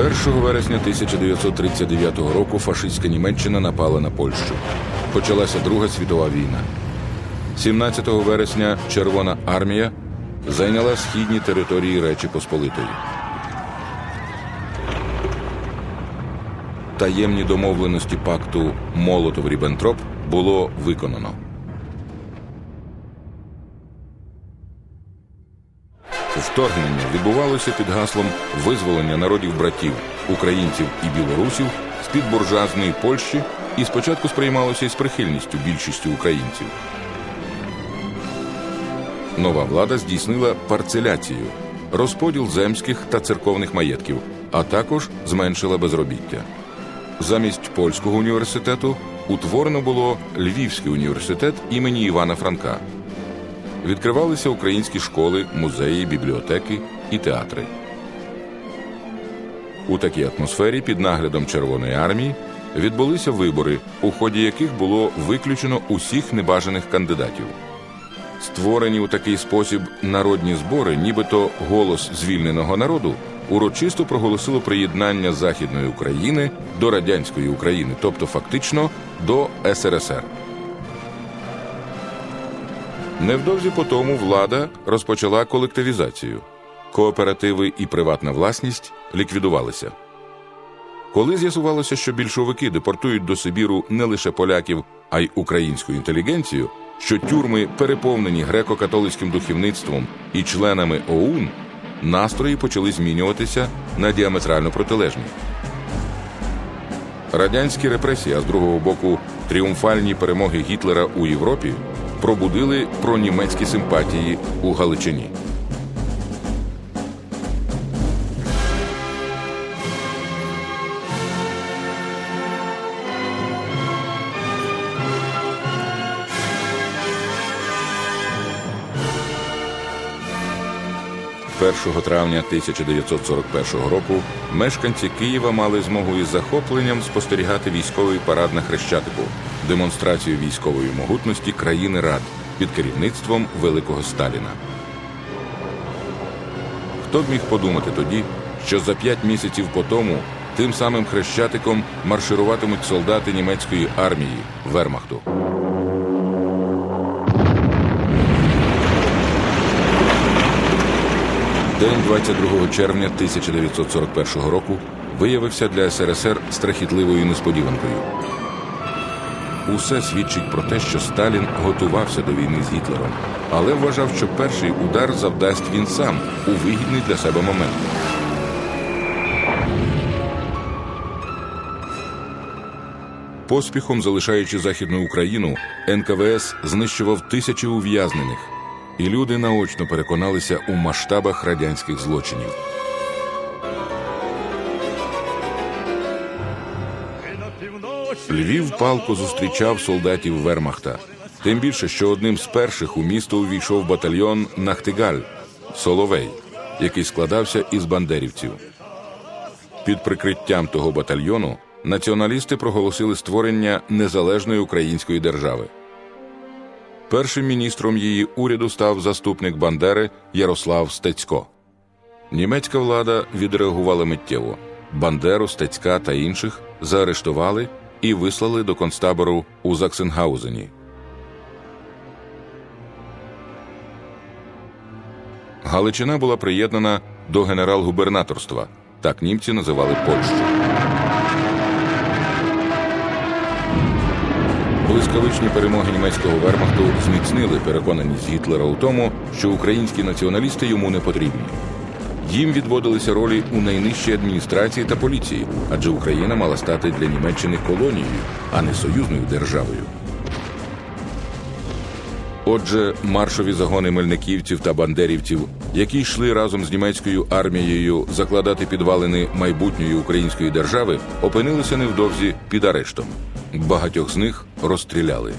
1 вересня 1939 року фашистська Німеччина напала на Польщу. Почалася Друга світова війна. 17 вересня Червона армія зайняла східні території Речі Посполитої. Таємні домовленості пакту Молотов-Ріббентроп було виконано. Вторгнення відбувалося під гаслом визволення народів братів, українців і білорусів з-під буржуазної Польщі і спочатку сприймалося із прихильністю більшістю українців. Нова влада здійснила парцеляцію, розподіл земських та церковних маєтків, а також зменшила безробіття. Замість польського університету утворено було Львівський університет імені Івана Франка. Відкривалися українські школи, музеї, бібліотеки і театри. У такій атмосфері під наглядом Червоної армії відбулися вибори, у ході яких було виключено усіх небажаних кандидатів. Створені у такий спосіб народні збори, нібито голос звільненого народу, урочисто проголосило приєднання Західної України до радянської України, тобто фактично до СРСР. Невдовзі по тому влада розпочала колективізацію. Кооперативи і приватна власність ліквідувалися. Коли з'ясувалося, що більшовики депортують до Сибіру не лише поляків, а й українську інтелігенцію, що тюрми переповнені греко-католицьким духовництвом і членами ОУН, настрої почали змінюватися на діаметрально протилежні. Радянські репресії, а з другого боку, тріумфальні перемоги Гітлера у Європі пробудили пронімецькі симпатії у Галичині. Першого травня 1941 року мешканці Києва мали змогу із захопленням спостерігати військовий парад на Хрещатику, демонстрацію військової могутності країни Рад під керівництвом великого Сталіна. Хто б міг подумати тоді, що за п'ять місяців по тому тим самим хрещатиком маршируватимуть солдати німецької армії Вермахту. День 22 червня 1941 року виявився для СРСР страхітливою несподіванкою. Усе свідчить про те, що Сталін готувався до війни з Гітлером, але вважав, що перший удар завдасть він сам у вигідний для себе момент. Поспіхом залишаючи Західну Україну, НКВС знищував тисячі ув'язнених, і люди наочно переконалися у масштабах радянських злочинів. Львів палко зустрічав солдатів Вермахта. Тим більше, що одним з перших у місто увійшов батальйон Нахтигаль Соловей, який складався із бандерівців. Під прикриттям того батальйону націоналісти проголосили створення незалежної української держави. Першим міністром її уряду став заступник Бандери Ярослав Стецько. Німецька влада відреагувала миттєво. Бандеру, Стецька та інших заарештували і вислали до концтабору у Заксенгаузені. Галичина була приєднана до генерал-губернаторства. Так німці називали Польщу. Блискавичні перемоги німецького вермахту зміцнили переконаність Гітлера у тому, що українські націоналісти йому не потрібні. Їм відводилися ролі у найнижчій адміністрації та поліції, адже Україна мала стати для Німеччини колонією, а не союзною державою. Отже, маршові загони мельниківців та бандерівців, які йшли разом з німецькою армією закладати підвалини майбутньої української держави, опинилися невдовзі під арештом. Багатьох з них розстріляли.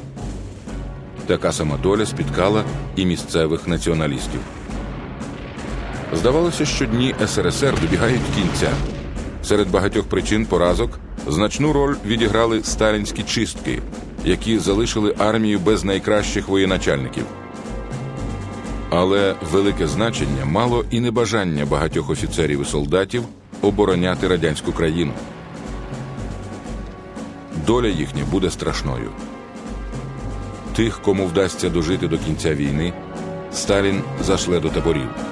Така сама доля спіткала і місцевих націоналістів. Здавалося, що дні СРСР добігають кінця. Серед багатьох причин поразок значну роль відіграли сталінські чистки, які залишили армію без найкращих воєначальників. Але велике значення мало і небажання багатьох офіцерів і солдатів обороняти радянську країну. Доля їхня буде страшною. Тих, кому вдасться дожити до кінця війни, Сталін зашле до таборів.